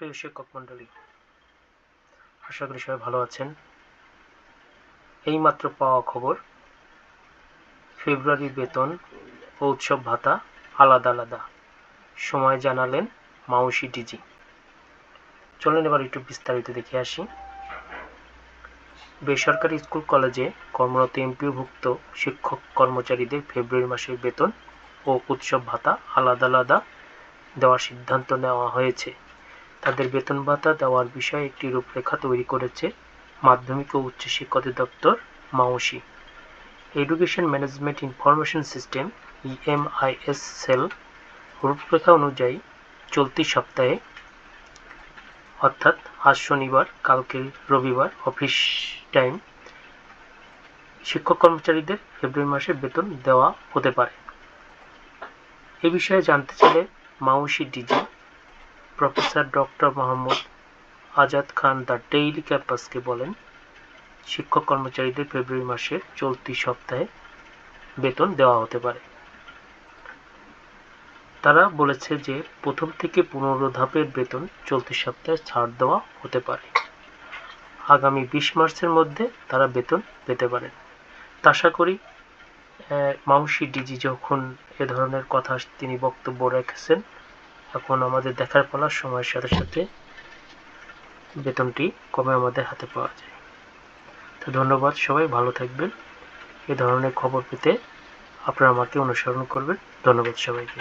প্রিয় শিক্ষক মণ্ডলী। আশা করি সবাই ভালো আছেন। এইমাত্র পাওয়া খবর, ফেব্রুয়ারি বেতন ও উৎসব ভাতা আলাদা আলাদা। সময় জানালেন মাউসি ডিজি। এবার একটু বিস্তারিত দেখে আসি। বেসরকারি স্কুল কলেজে কর্মরত এমপিওভুক্ত শিক্ষক কর্মচারীদের ফেব্রুয়ারি মাসের বেতন ও উৎসব ভাতা আলাদা আলাদা দেওয়ার সিদ্ধান্ত নেওয়া হয়েছে। তাদের বেতন ভাতা দেওয়ার বিষয়ে একটি রূপরেখা তৈরি করেছে মাধ্যমিক ও উচ্চশিক্ষা অধিদপ্তর মাউসি education management information system EMIS cell রূপরেখা অনুযায়ী চলতি সপ্তাহে, অর্থাৎ আজ শনিবার, কালকে রবিবার অফিস টাইম শিক্ষক কর্মচারীদের ফেব্রুয়ারি মাসে বেতন দেওয়া হতে পারে। এ বিষয়ে জানতে চাইলে মাউসি DG professor doctor Mohammad Azad Khan the Daily ক্যাম্পাসকে বলেন, শিক্ষক কর্মচারীদের ফেব্রুয়ারি মাসের চলতি সপ্তাহে বেতন দেওয়া হতে পারে। তারা বলেছে যে প্রথম থেকে পনেরো ধাপের বেতন চলতি সপ্তাহে ছাড় দেওয়া হতে পারে। আগামী বিশ মার্চের মধ্যে তারা বেতন পেতে পারেন। তা আশা করি মাউসি ডিজি যখন এ ধরনের কথা তিনি বক্তব্য রেখেছেন এখন আমাদের দেখার পালা সময়ের সাথে সাথে বেতনটি কমে আমাদের হাতে পাওয়া যায়। তো ধন্যবাদ সবাই, ভালো থাকবেন। এ ধরনের খবর পেতে আপনারা আমাকে অনুসরণ করবেন। ধন্যবাদ সবাইকে।